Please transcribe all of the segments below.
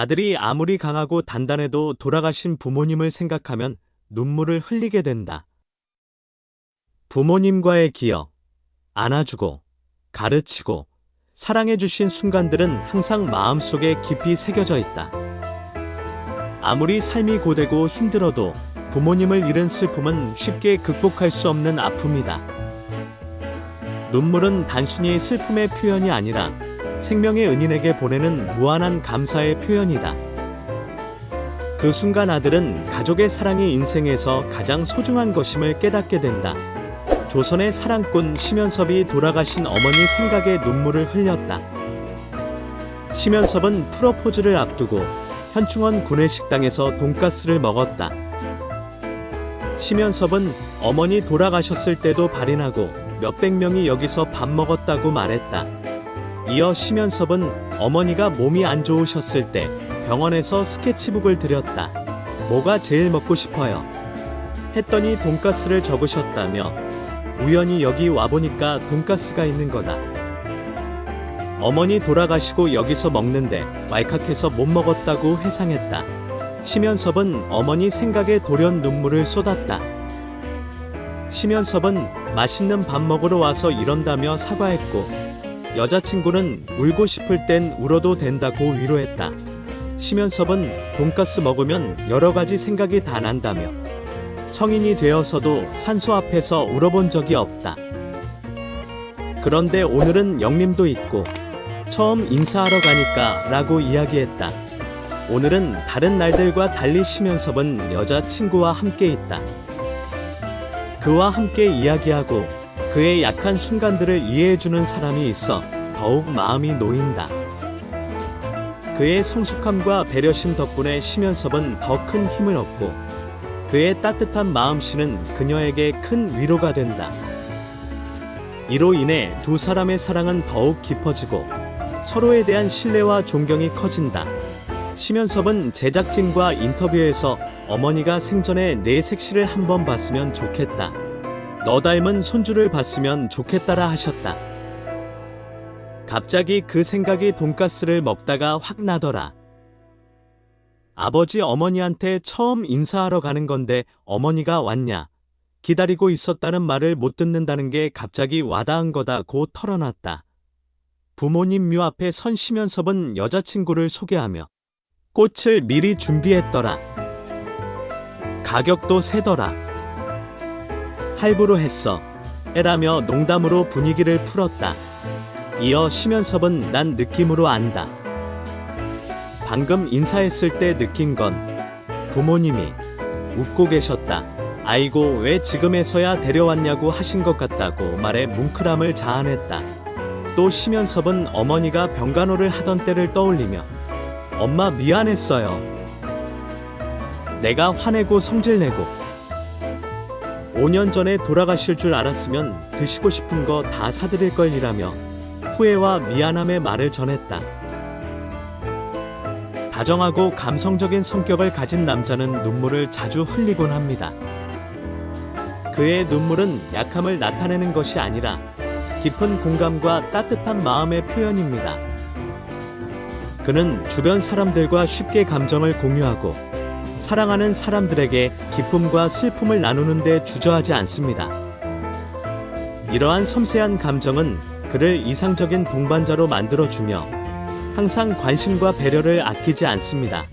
아들이 아무리 강하고 단단해도 돌아가신 부모님을 생각하면 눈물을 흘리게 된다. 부모님과의 기억, 안아주고, 가르치고, 사랑해주신 순간들은 항상 마음속에 깊이 새겨져 있다. 아무리 삶이 고되고 힘들어도 부모님을 잃은 슬픔은 쉽게 극복할 수 없는 아픔이다. 눈물은 단순히 슬픔의 표현이 아니라 생명의 은인에게 보내는 무한한 감사의 표현이다. 그 순간 아들은 가족의 사랑이 인생에서 가장 소중한 것임을 깨닫게 된다. 조선의 사랑꾼 심연섭이 돌아가신 어머니 생각에 눈물을 흘렸다. 심연섭은 프로포즈를 앞두고 현충원 구내식당에서 돈가스를 먹었다. 심연섭은 어머니 돌아가셨을 때도 발인하고 몇백 명이 여기서 밥 먹었다고 말했다. 이어 심연섭은 어머니가 몸이 안 좋으셨을 때 병원에서 스케치북을 드렸다. 뭐가 제일 먹고 싶어요? 했더니 돈가스를 적으셨다며 우연히 여기 와보니까 돈가스가 있는 거다. 어머니 돌아가시고 여기서 먹는데 왈칵해서 못 먹었다고 회상했다. 심연섭은 어머니 생각에 돌연 눈물을 쏟았다. 심연섭은 맛있는 밥 먹으러 와서 이런다며 사과했고 여자친구는 울고 싶을 땐 울어도 된다고 위로했다. 심연섭은 돈가스 먹으면 여러 가지 생각이 다 난다며 성인이 되어서도 산소 앞에서 울어본 적이 없다. 그런데 오늘은 영림도 있고 처음 인사하러 가니까 라고 이야기했다. 오늘은 다른 날들과 달리 심연섭은 여자친구와 함께 있다. 그와 함께 이야기하고 그의 약한 순간들을 이해해주는 사람이 있어 더욱 마음이 놓인다. 그의 성숙함과 배려심 덕분에 심연섭은 더 큰 힘을 얻고 그의 따뜻한 마음씨는 그녀에게 큰 위로가 된다. 이로 인해 두 사람의 사랑은 더욱 깊어지고 서로에 대한 신뢰와 존경이 커진다. 심연섭은 제작진과 인터뷰에서 어머니가 생전에 내 색시를 한번 봤으면 좋겠다. 너 닮은 손주를 봤으면 좋겠다라 하셨다. 갑자기 그 생각이 돈가스를 먹다가 확 나더라. 아버지 어머니한테 처음 인사하러 가는 건데 어머니가 왔냐? 기다리고 있었다는 말을 못 듣는다는 게 갑자기 와닿은 거다고 털어놨다. 부모님 묘 앞에 선 심연섭은 여자친구를 소개하며 꽃을 미리 준비했더라. 가격도 세더라. 할부로 했어. 에라며 농담으로 분위기를 풀었다. 이어 심연섭은 난 느낌으로 안다. 방금 인사했을 때 느낀 건 부모님이 웃고 계셨다. 아이고 왜 지금에서야 데려왔냐고 하신 것 같다고 말해 뭉클함을 자아냈다. 또 심연섭은 어머니가 병간호를 하던 때를 떠올리며 엄마 미안했어요. 내가 화내고 성질내고 5년 전에 돌아가실 줄 알았으면 드시고 싶은 거 다 사드릴 걸 이라며 후회와 미안함의 말을 전했다. 다정하고 감성적인 성격을 가진 남자는 눈물을 자주 흘리곤 합니다. 그의 눈물은 약함을 나타내는 것이 아니라 깊은 공감과 따뜻한 마음의 표현입니다. 그는 주변 사람들과 쉽게 감정을 공유하고 사랑하는 사람들에게 기쁨과 슬픔을 나누는데 주저하지 않습니다. 이러한 섬세한 감정은 그를 이상적인 동반자로 만들어주며 항상 관심과 배려를 아끼지 않습니다.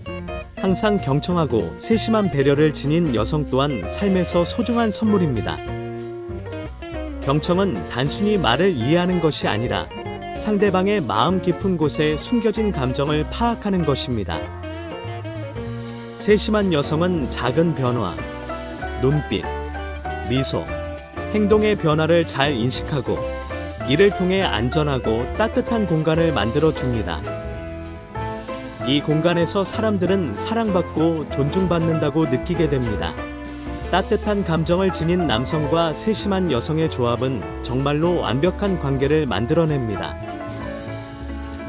항상 경청하고 세심한 배려를 지닌 여성 또한 삶에서 소중한 선물입니다. 경청은 단순히 말을 이해하는 것이 아니라 상대방의 마음 깊은 곳에 숨겨진 감정을 파악하는 것입니다. 세심한 여성은 작은 변화, 눈빛, 미소, 행동의 변화를 잘 인식하고 이를 통해 안전하고 따뜻한 공간을 만들어 줍니다. 이 공간에서 사람들은 사랑받고 존중받는다고 느끼게 됩니다. 따뜻한 감정을 지닌 남성과 세심한 여성의 조합은 정말로 완벽한 관계를 만들어냅니다.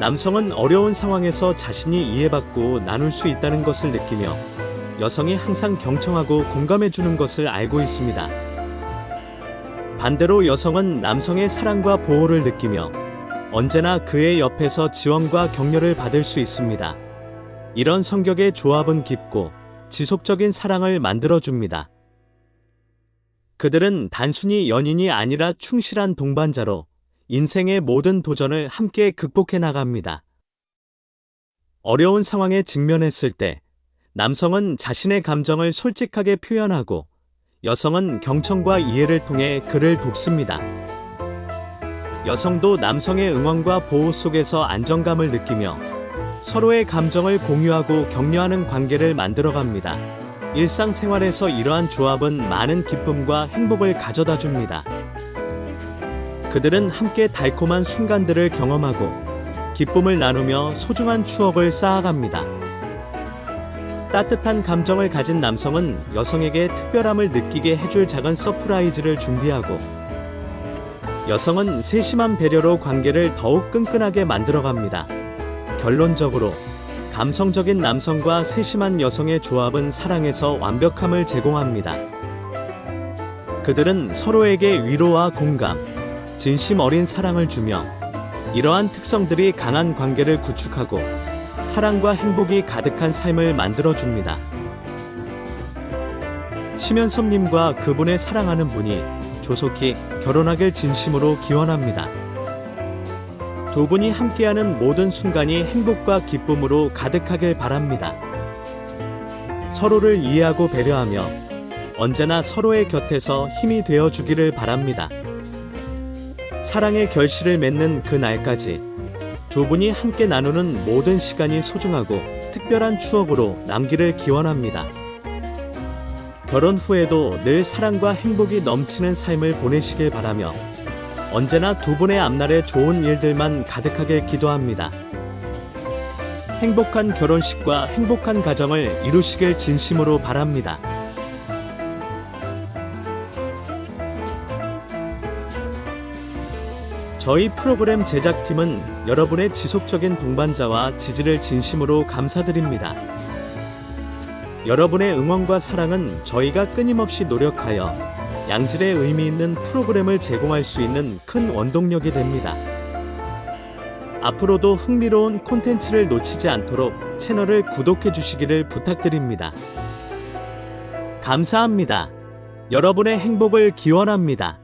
남성은 어려운 상황에서 자신이 이해받고 나눌 수 있다는 것을 느끼며 여성이 항상 경청하고 공감해 주는 것을 알고 있습니다. 반대로 여성은 남성의 사랑과 보호를 느끼며 언제나 그의 옆에서 지원과 격려를 받을 수 있습니다. 이런 성격의 조합은 깊고 지속적인 사랑을 만들어줍니다. 그들은 단순히 연인이 아니라 충실한 동반자로 인생의 모든 도전을 함께 극복해 나갑니다. 어려운 상황에 직면했을 때 남성은 자신의 감정을 솔직하게 표현하고 여성은 경청과 이해를 통해 그를 돕습니다. 여성도 남성의 응원과 보호 속에서 안정감을 느끼며 서로의 감정을 공유하고 격려하는 관계를 만들어갑니다. 일상생활에서 이러한 조합은 많은 기쁨과 행복을 가져다 줍니다. 그들은 함께 달콤한 순간들을 경험하고 기쁨을 나누며 소중한 추억을 쌓아갑니다. 따뜻한 감정을 가진 남성은 여성에게 특별함을 느끼게 해줄 작은 서프라이즈를 준비하고 여성은 세심한 배려로 관계를 더욱 끈끈하게 만들어갑니다. 결론적으로 감성적인 남성과 세심한 여성의 조합은 사랑에서 완벽함을 제공합니다. 그들은 서로에게 위로와 공감, 진심 어린 사랑을 주며 이러한 특성들이 강한 관계를 구축하고 사랑과 행복이 가득한 삶을 만들어 줍니다. 심연섭님과 그분의 사랑하는 분이 조속히 결혼하길 진심으로 기원합니다. 두 분이 함께하는 모든 순간이 행복과 기쁨으로 가득하길 바랍니다. 서로를 이해하고 배려하며 언제나 서로의 곁에서 힘이 되어 주기를 바랍니다. 사랑의 결실을 맺는 그 날까지 두 분이 함께 나누는 모든 시간이 소중하고 특별한 추억으로 남기를 기원합니다. 결혼 후에도 늘 사랑과 행복이 넘치는 삶을 보내시길 바라며 언제나 두 분의 앞날에 좋은 일들만 가득하게 기도합니다. 행복한 결혼식과 행복한 가정을 이루시길 진심으로 바랍니다. 저희 프로그램 제작팀은 여러분의 지속적인 동반자와 지지를 진심으로 감사드립니다. 여러분의 응원과 사랑은 저희가 끊임없이 노력하여 양질의 의미 있는 프로그램을 제공할 수 있는 큰 원동력이 됩니다. 앞으로도 흥미로운 콘텐츠를 놓치지 않도록 채널을 구독해 주시기를 부탁드립니다. 감사합니다. 여러분의 행복을 기원합니다.